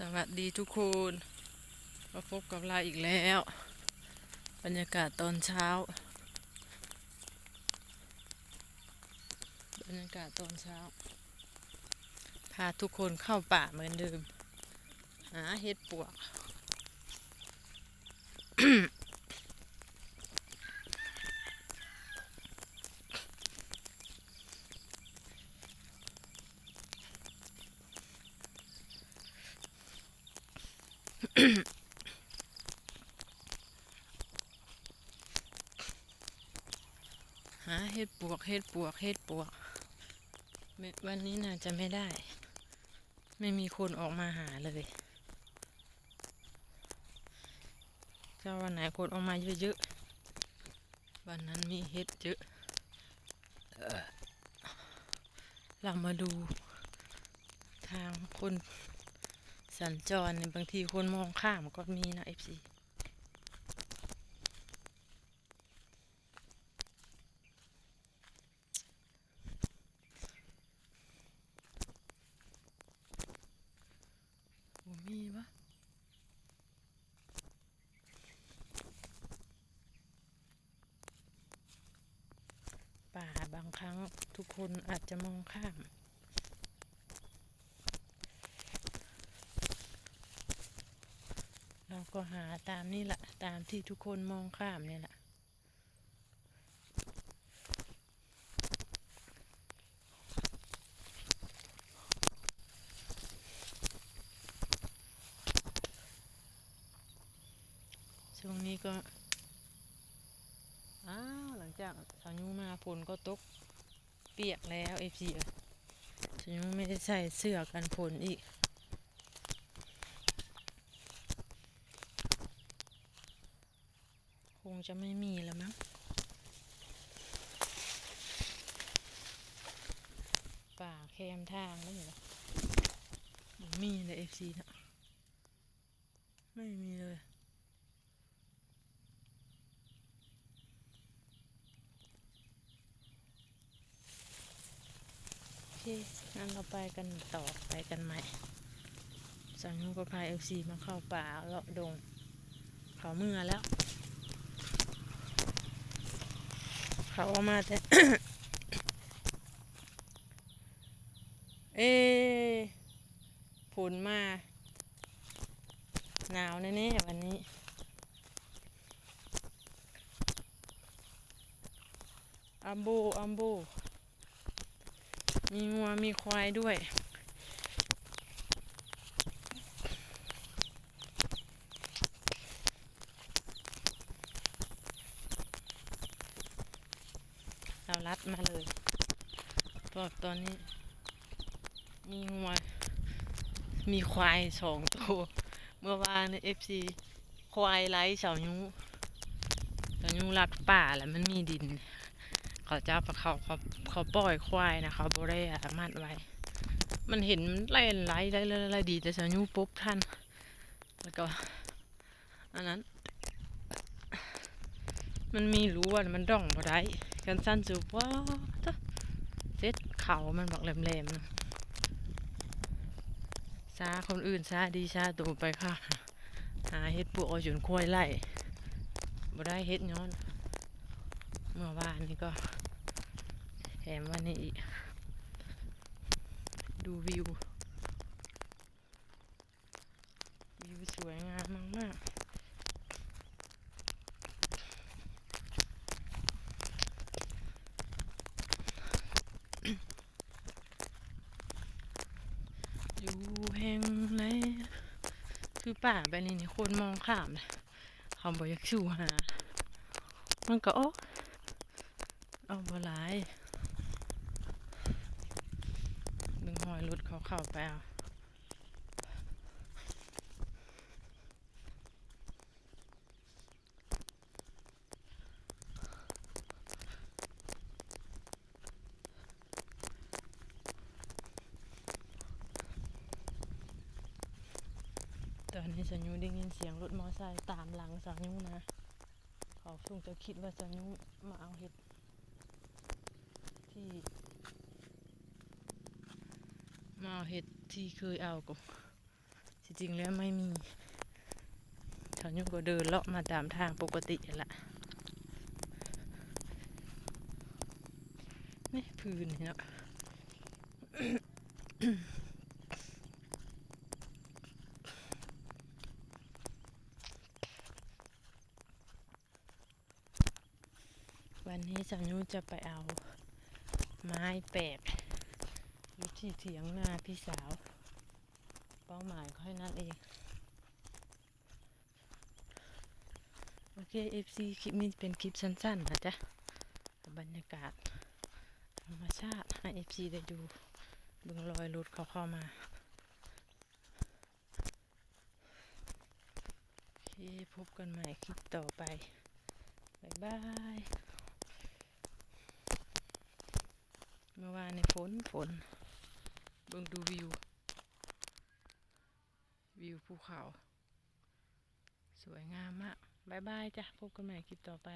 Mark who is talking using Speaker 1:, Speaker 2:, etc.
Speaker 1: สวัสดีทุกคนมาพบกับเราอีกแล้ว บรรยากาศตอนเช้า บรรยากาศตอนเช้า พาทุกคนเข้าป่าเหมือนเดิม หาเห็ดปวก หาเห็ดปวกเห็ดปวกเห็ดปวกไม่วันนี้น่าจะไม่ได้ ไม่มีคนออกมาหาเลยถ้าวันไหนคนออกมาเยอะๆ วันนั้นมีเห็ดเยอะเรามาดูทางคน สัญจรเนี่ยบางทีคนมองข้ามก็มีนะเอฟซีมีวะป่าบางครั้งทุกคนอาจจะมองข้าม เรา ก็หาตามนี่แหละ ตามที่ทุกคนมองข้ามนี่แหละช่วงนี้ก็ อ้าว หลังจากสายุมาฝนก็ตกเปียกแล้วเอฟซีสายุไม่ได้ใส่เสื้อกันฝนอีก คง จะไม่มีแล้วมั้งป่าแคมทางไม่เหรอมีเลยเอฟซีนะไม่มีเลยโอเคงั้นเราไปกันต่อไปกันใหม่สังนุก็พาเอฟซีมาเข้าป่าเลาะดงเขาเมื่อแล้ว เขาเอามาแต่เอ๊ะฝนมา หนาวแน่ๆวันนี้อัมโบอัมโบมีงัวมีควายด้วย รารัดมาเลยเพราะตอนนี้มีงัวมีควายสองตัวเมื่อวานในเอฟซีควายไร้เสายูเสายูรัดป่าแล้วมันมีดิน เขาเจับเขาเขาเขาปล่อยควายนะเขาบริอามัดไว้ มันเห็นมันไล่ไล่ไล่ไล่ดีแต่เสายูปุ๊บท่านแล้วก็อันนั้น มันมีรู้ว่ามันด่องบ่ได้ กันสั้นสุดว่าเซ็ตเขามันบอกแหลมๆนะซาคนอื่นซาดีซาตูไปค่ะ หาเฮ็ดปวกเอาจนควายไล่บ่ได้เฮ็ดย้อน เมื่อวานนี้ก็แถมวันนี้อีก ดูวิว วิวสวยงามมากๆ อยู่แห่งไหน คือป่าแบบนี้นี่คนมองข้ามเลยเขาบอกอยากสู่หา มันก็ออกเอาบลายดึงหอยรถเขาเข้าไปเอา สัญญูได้ยินเสียงรถมอไซค์ตามหลังสัญญูนะ เขาคงจะคิดว่าสัญญูมาเอาเห็ดที่มาเอาเห็ดที่เคยเอาก็จริงๆแล้วไม่มีชาวยุ่งก็เดินเลาะมาตามทางปกตินั่นละนี่พื้นเนาะ วันนี้สาวยุจะไปเอาไม้แปลกอยู่ที่เถียงนาพี่สาว เป้าหมายค่อยนั่นเอง โอเค FC คลิปนี้เป็นคลิปสั้นๆนะจ๊ะ บรรยากาศธรรมชาติให้ FC ได้ดูบึงรอยรถเขาเข้ามา โอเคพบกันใหม่คลิปต่อไป บ๊ายบาย เมื่อวานในฝนฝนเบิ่งดูวิว วิวภูเขา สวยงามมากบายบายจ้ะ พบกันใหม่คลิปต่อไป